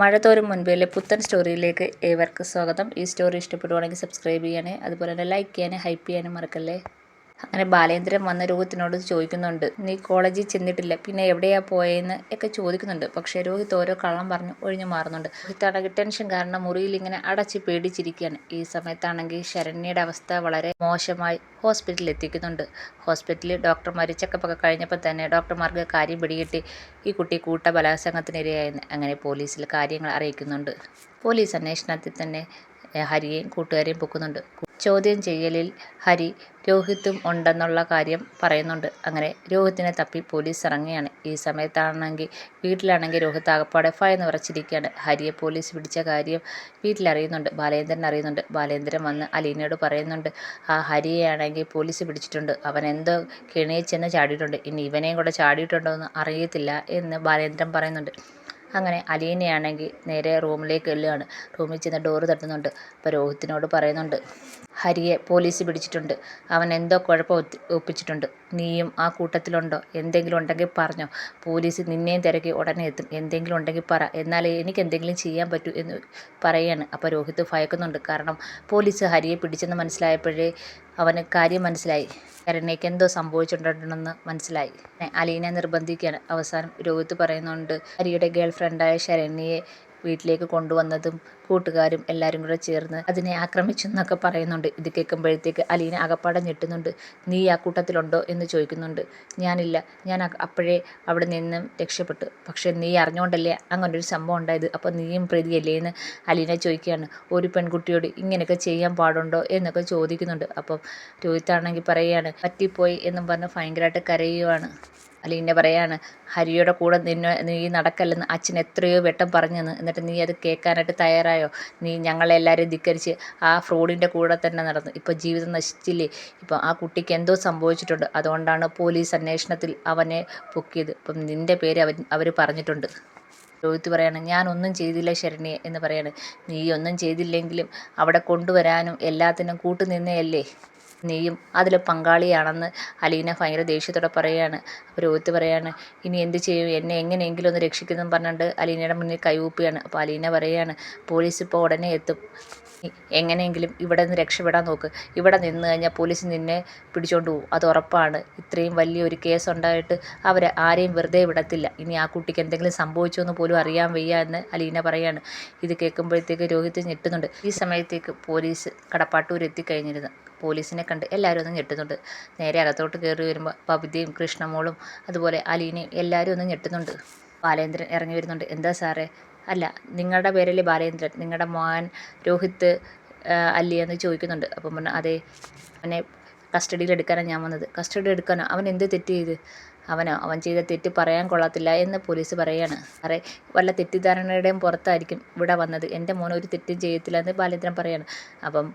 മഴ തോരും മുൻപിലെ പുത്തൻ സ്റ്റോറിയിലേക്ക് ഏവർക്കും സ്വാഗതം. ഈ സ്റ്റോറി ഇഷ്ടപ്പെടുവാണെങ്കിൽ സബ്സ്ക്രൈബ് ചെയ്യാനേ അതുപോലെ തന്നെ ലൈക്ക് ചെയ്യാനും ഹൈപ്പ് ചെയ്യാനും മറക്കല്ലേ? അങ്ങനെ ബാലേന്ദ്രൻ വന്ന രോഹിത്തിനോട് ചോദിക്കുന്നുണ്ട്. നീ കോളേജിൽ ചെന്നിട്ടില്ല പിന്നെ എവിടെയാ പോയെന്ന്? ഒക്കെ ചോദിക്കുന്നുണ്ട്. പക്ഷെ രോഹിത് ഓരോ കള്ളം പറഞ്ഞ് ഒഴിഞ്ഞു മാറുന്നുണ്ട്. രോഹിത്താണെങ്കിൽ ടെൻഷൻ കാരണം മുറിയിൽ ഇങ്ങനെ അടച്ച് പേടിച്ചിരിക്കുകയാണ്. ഈ സമയത്താണെങ്കിൽ ശരണ്യയുടെ അവസ്ഥ വളരെ മോശമായി ഹോസ്പിറ്റലിൽ എത്തിക്കുന്നുണ്ട്. ഹോസ്പിറ്റലിൽ ഡോക്ടർമാർ ചെക്കപ്പൊക്കെ കഴിഞ്ഞപ്പോൾ തന്നെ ഡോക്ടർമാർക്ക് കാര്യം പിടികിട്ടി. ഈ കുട്ടി കൂട്ട ബലാത്സംഗത്തിനിരയായെന്ന് അങ്ങനെ പോലീസിൽ കാര്യങ്ങൾ അറിയിക്കുന്നുണ്ട്. പോലീസ് അന്വേഷണത്തിൽ തന്നെ ഹരിയെയും കൂട്ടുകാരെയും പൊക്കുന്നുണ്ട്. ചോദ്യം ചെയ്യലിൽ ഹരി രോഹിത്തും ഉണ്ടെന്നുള്ള കാര്യം പറയുന്നുണ്ട്. അങ്ങനെ രോഹിത്തിനെ തപ്പി പോലീസ് ഇറങ്ങുകയാണ്. ഈ സമയത്താണെങ്കിൽ വീട്ടിലാണെങ്കിൽ രോഹിത്ത് ആകപ്പാടെ ഭയന്ന് വിറച്ചിരിക്കുകയാണ് ഹരിയെ പോലീസ് പിടിച്ച കാര്യം വീട്ടിലറിയുന്നുണ്ട്. ബാലേന്ദ്രൻ അറിയുന്നുണ്ട്. ബാലേന്ദ്രൻ വന്ന് അലീനയോട് പറയുന്നുണ്ട് ആ ഹരിയെയാണെങ്കിൽ പോലീസ് പിടിച്ചിട്ടുണ്ട്. അവൻ എന്തോ കെണിയിൽ ചെന്ന് ചാടിയിട്ടുണ്ട്. ഇനി ഇവനെയും കൂടെ ചാടിയിട്ടുണ്ടോ എന്ന് അറിയത്തില്ല എന്ന് ബാലേന്ദ്രൻ പറയുന്നുണ്ട്. അങ്ങനെ അലീനയാണെങ്കിൽ നേരെ റൂമിലേക്ക് ചെല്ലുകയാണ്. റൂമിൽ ചെന്ന് ഡോറ് തട്ടുന്നുണ്ട്. അപ്പോൾ രോഹിത്തിനോട് പറയുന്നുണ്ട് ഹരിയെ പോലീസ് പിടിച്ചിട്ടുണ്ട്. അവൻ എന്തോ കുഴപ്പം ഒപ്പിച്ചിട്ടുണ്ട്. നീയും ആ കൂട്ടത്തിലുണ്ടോ? എന്തെങ്കിലും ഉണ്ടെങ്കിൽ പറഞ്ഞോ. പോലീസ് നിന്നെയും തിരക്കി ഉടനെ എത്തും. എന്തെങ്കിലും ഉണ്ടെങ്കിൽ പറ. എന്നാലേ എനിക്ക് എന്തെങ്കിലും ചെയ്യാൻ പറ്റൂ എന്ന് പറയുകയാണ് അപ്പോൾ രോഹിത് ഭയക്കുന്നുണ്ട്. കാരണം പോലീസ് ഹരിയെ പിടിച്ചെന്ന് മനസ്സിലായപ്പോഴേ അവന് കാര്യം മനസ്സിലായി. കരണേക്ക് എന്തോ സംഭവിച്ചിട്ടുണ്ടെന്ന് മനസ്സിലായി. അലീനെ നിർബന്ധിക്കുകയാണ്. അവസാനം രോഹിത് പറയുന്നുണ്ട് ഹരിയുടെ ഗേൾ ഫ്രണ്ടായ ശരണ്യയെ വീട്ടിലേക്ക് കൊണ്ടുവന്നതും കൂട്ടുകാരും എല്ലാവരും കൂടെ ചേർന്ന് അതിനെ ആക്രമിച്ചു എന്നൊക്കെ പറയുന്നുണ്ട്. ഇത് കേൾക്കുമ്പോഴത്തേക്ക് അലീന അകപ്പാടെ ഞെട്ടുന്നുണ്ട്. നീ ആ കൂട്ടത്തിലുണ്ടോ? എന്ന് ചോദിക്കുന്നുണ്ട്. ഞാനില്ല. ഞാൻ അപ്പോഴേ അവിടെ നിന്നും രക്ഷപ്പെട്ടു. പക്ഷേ നീ അറിഞ്ഞുകൊണ്ടല്ലേ അങ്ങനൊരു സംഭവം ഉണ്ടായത്? അപ്പോൾ നീയും പ്രതിയല്ലേ? എന്ന് അലീന ചോദിക്കുകയാണ്. ഒരു പെൺകുട്ടിയോട് ഇങ്ങനെയൊക്കെ ചെയ്യാൻ പാടുണ്ടോ? എന്നൊക്കെ ചോദിക്കുന്നുണ്ട്. അപ്പം രോഹിത്താണെങ്കിൽ പറയുകയാണ് പറ്റിപ്പോയി എന്നും പറഞ്ഞ് ഭയങ്കരമായിട്ട് കരയുവാണ്. അലീന പറയാണ് ഹരിയുടെ കൂടെ നിന്നെ നീ നടക്കല്ലെന്ന് അച്ഛൻ എത്രയോ വട്ടം പറഞ്ഞെന്ന്. എന്നിട്ട് നീ അത് കേൾക്കാനായിട്ട് തയ്യാറായോ? നീ ഞങ്ങളെല്ലാവരെയും ധിക്കരിച്ച് ആ ഫ്രോഡിന്റെ കൂടെ തന്നെ നടന്നു. ഇപ്പോൾ ജീവിതം നശിച്ചില്ലേ? ഇപ്പോൾ ആ കുട്ടിക്ക് എന്തോ സംഭവിച്ചിട്ടുണ്ട്. അതുകൊണ്ടാണ് പോലീസ് അന്വേഷണത്തിൽ അവനെ പൊക്കിയത്. ഇപ്പം നിന്റെ പേര് അവൻ അവർ പറഞ്ഞിട്ടുണ്ട്. രോഹിത് പറയാണ് ഞാനൊന്നും ചെയ്തില്ല ശരണി എന്ന് പറയാണ്. നീ ഒന്നും ചെയ്തില്ലെങ്കിലും അവിടെ കൊണ്ടുവരാനും എല്ലാത്തിനും കൂട്ടുനിന്നയല്ലേ? നീയും അതിൽ പങ്കാളിയാണെന്ന് അലീന ഭയങ്കര ദേഷ്യത്തോടെ പറയുകയാണ്. അപ്പോൾ രോഹിത്ത് പറയാണ് ഇനി എന്ത് ചെയ്യും? എന്നെ എങ്ങനെയെങ്കിലും ഒന്ന് രക്ഷിക്കുമെന്നും പറഞ്ഞുകൊണ്ട് അലീനയുടെ മുന്നിൽ കൈകൂപ്പിയാണ് അപ്പോൾ അലീന പറയുകയാണ് പോലീസ് ഇപ്പോൾ ഉടനെ എത്തും. എങ്ങനെയെങ്കിലും ഇവിടെ നിന്ന് രക്ഷപ്പെടാൻ നോക്ക്. ഇവിടെ നിന്ന് കഴിഞ്ഞാൽ പോലീസ് നിന്നെ പിടിച്ചോണ്ട് പോകും അത് ഉറപ്പാണ്. ഇത്രയും വലിയൊരു കേസ് ഉണ്ടായിട്ട് അവരെ ആരെയും വെറുതെ വിടത്തില്ല. ഇനി ആ കുട്ടിക്ക് എന്തെങ്കിലും സംഭവിച്ചോ എന്ന് പോലും അറിയാൻ വയ്യ എന്ന് അലീന പറയാണ് ഇത് കേൾക്കുമ്പോഴത്തേക്ക് രോഹിത് ഞെട്ടുന്നുണ്ട്. ഈ സമയത്തേക്ക് പോലീസ് കടപ്പാട്ടൂർ എത്തിക്കഴിഞ്ഞിരുന്നു. പോലീസിനെ കണ്ട് എല്ലാവരും ഒന്ന് ഞെട്ടുന്നുണ്ട്. നേരെ അകത്തോട്ട് കയറി വരുമ്പോൾ പവിതയും കൃഷ്ണമോളും അതുപോലെ അലീനയും എല്ലാവരും ഒന്ന് ഞെട്ടുന്നുണ്ട്. ബാലേന്ദ്രൻ ഇറങ്ങി വരുന്നുണ്ട്. എന്താ സാറേ? അല്ല നിങ്ങളുടെ പേരല്ലേ ബാലേന്ദ്രൻ? നിങ്ങളുടെ മോൻ രോഹിത്ത് അല്ലേ എന്ന് ചോദിക്കുന്നുണ്ട്. അപ്പം പറഞ്ഞു അതെ അവനെ കസ്റ്റഡിയിൽ എടുക്കാനാണ് ഞാൻ വന്നത്. കസ്റ്റഡി എടുക്കാനോ? അവൻ എന്ത് തെറ്റ് ചെയ്ത്? അവനോ അവൻ ചെയ്ത തെറ്റ് പറയാൻ കൊള്ളത്തില്ല എന്ന് പോലീസ് പറയുകയാണ് അറേ വല്ല തെറ്റിദ്ധാരണയുടെയും പുറത്തായിരിക്കും ഇവിടെ വന്നത്. എന്റെ മോൻ ഒരു തെറ്റും ചെയ്യത്തില്ല എന്ന് ബാലേന്ദ്രൻ പറയാണ്. അപ്പം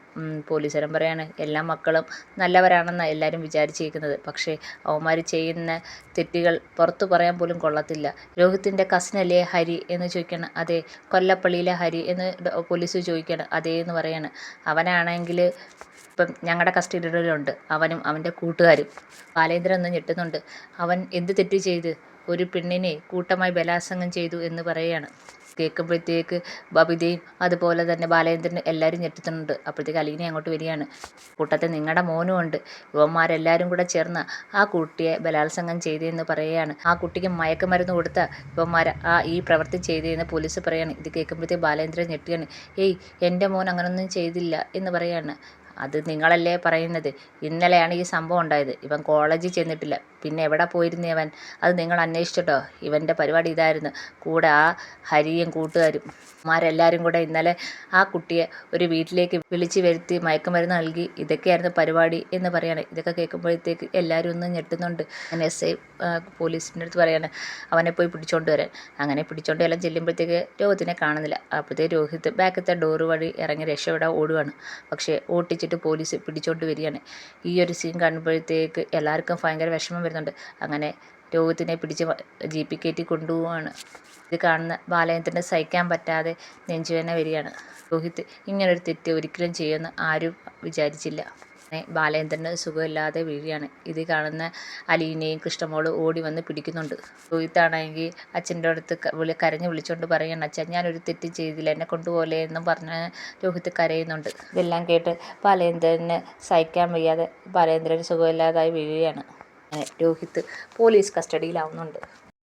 പോലീസുകാരൻ പറയാണ് എല്ലാ മക്കളും നല്ലവരാണെന്ന് എല്ലാവരും വിചാരിച്ചിരിക്കുന്നത്. പക്ഷേ അവന്മാർ ചെയ്യുന്ന തെറ്റുകൾ പുറത്തു പറയാൻ പോലും കൊള്ളത്തില്ല. രോഹിത്തിന്റെ കസിനല്ലേ ഹരി എന്ന് ചോദിക്കണം. അതെ കൊല്ലപ്പള്ളിയിലെ ഹരി എന്ന് പോലീസ് ചോദിക്കുകയാണ് അതേ എന്ന് പറയാണ്. അവനാണെങ്കിൽ ഇപ്പം ഞങ്ങളുടെ കസ്റ്റഡിയിലുണ്ട്. അവനും അവന്റെ കൂട്ടുകാരും. ബാലേന്ദ്രൻ ഒന്ന് ഞെട്ടുന്നുണ്ട്. അവൻ എന്ത് തെറ്റ് ചെയ്ത്? ഒരു പെണ്ണിനെ കൂട്ടമായി ബലാത്സംഗം ചെയ്തു എന്ന് പറയുകയാണ്. കേൾക്കുമ്പോഴത്തേക്ക് ബബിതയും അതുപോലെ തന്നെ ബാലേന്ദ്രനും എല്ലാവരും ഞെട്ടുന്നുണ്ട്. അപ്പോഴത്തേക്ക് അലീനെ അങ്ങോട്ട് വരികയാണ്. കൂട്ടത്തിൽ നിങ്ങളുടെ മോനും ഉണ്ട്. യുവന്മാരെല്ലാവരും കൂടെ ചേർന്ന് ആ കുട്ടിയെ ബലാത്സംഗം ചെയ്തതെന്ന് പറയുകയാണ്. ആ കുട്ടിക്ക് മയക്കുമരുന്ന് കൊടുത്ത യുവന്മാർ ആ ഈ പ്രവൃത്തി ചെയ്തതെന്ന് പോലീസ് പറയുകയാണ്. ഇത് കേൾക്കുമ്പോഴത്തേക്ക് ബാലേന്ദ്രൻ ഞെട്ടുകയാണ്. ഏയ് എന്റെ മോൻ അങ്ങനൊന്നും ചെയ്തില്ല എന്ന് പറയുകയാണ്. അത് നിങ്ങളല്ലേ പറയുന്നത്. ഇന്നലെയാണ് ഈ സംഭവം ഉണ്ടായത്. ഇവൻ കോളേജിൽ ചെന്നിട്ടില്ല. പിന്നെ എവിടെ പോയിരുന്നു അവൻ അത് നിങ്ങൾ അന്വേഷിച്ചിട്ടോ? ഇവന്റെ പരിപാടി ഇതായിരുന്നു. കൂടെ ആ ഹരിയും കൂട്ടുകാരും മാരെല്ലാവരും കൂടെ ഇന്നലെ ആ കുട്ടിയെ ഒരു വീട്ടിലേക്ക് വിളിച്ചു വരുത്തി മയക്കുമരുന്ന് നൽകി. ഇതൊക്കെയായിരുന്നു പരിപാടി എന്ന് പറയാണ്. ഇതൊക്കെ കേൾക്കുമ്പോഴത്തേക്ക് എല്ലാവരും ഒന്ന് ഞെട്ടുന്നുണ്ട്. അങ്ങനെ എസ് ഐ പോലീസിന്റെ അടുത്ത് പറയാണ് അവനെ പോയി പിടിച്ചോണ്ട് വരാൻ. അങ്ങനെ പിടിച്ചോണ്ട് എല്ലാം ചെല്ലുമ്പോഴത്തേക്ക് രോഹിത്തിനെ കാണുന്നില്ല. അപ്പോഴത്തേക്ക് രോഹിത് ബാക്കത്തെ ഡോറ് വഴി ഇറങ്ങി രക്ഷപ്പെടാൻ ഓടുവാണ്. പക്ഷേ ഓട്ടിച്ചിട്ട് പോലീസ് പിടിച്ചോണ്ട് വരികയാണ്. ഈ ഒരു സീൻ കാണുമ്പോഴത്തേക്ക് എല്ലാവർക്കും ഭയങ്കര വിഷമം വരുന്നുണ്ട്. അങ്ങനെ രോഹിത്തിനെ പിടിച്ച് ജീപ്പിൽ കയറ്റി കൊണ്ടുപോവാണ്. ഇത് കാണുന്ന ബാലചന്ദ്രന് സഹിക്കാൻ പറ്റാതെ നെഞ്ചുവേദന വരികയാണ്. രോഹിത് ഇങ്ങനൊരു തെറ്റ് ഒരിക്കലും ചെയ്യുമെന്ന് ആരും വിചാരിച്ചില്ല. ബാലചന്ദ്രന് സുഖമില്ലാതെ വീഴുകയാണ്. ഇത് കാണുന്ന അലീനയും കൃഷ്ണമോളും ഓടി വന്ന് പിടിക്കുന്നുണ്ട്. രോഹിത്താണെങ്കിൽ അച്ഛന്റെ അടുത്ത് വിളി കരഞ്ഞ് വിളിച്ചുകൊണ്ട് പറയുകയാണ് അച്ഛൻ ഞാനൊരു തെറ്റ് ചെയ്തില്ല എന്നെ കൊണ്ടുപോലെ എന്നും പറഞ്ഞ് രോഹിത് കരയുന്നുണ്ട്. ഇതെല്ലാം കേട്ട് ബാലേന്ദ്രന് സഹിക്കാൻ വയ്യാതെ ബാലേന്ദ്രന് സുഖമില്ലാതായി വീഴുകയാണ്. രോഹിത്ത് പോലീസ് കസ്റ്റഡിയിലാവുന്നുണ്ട്.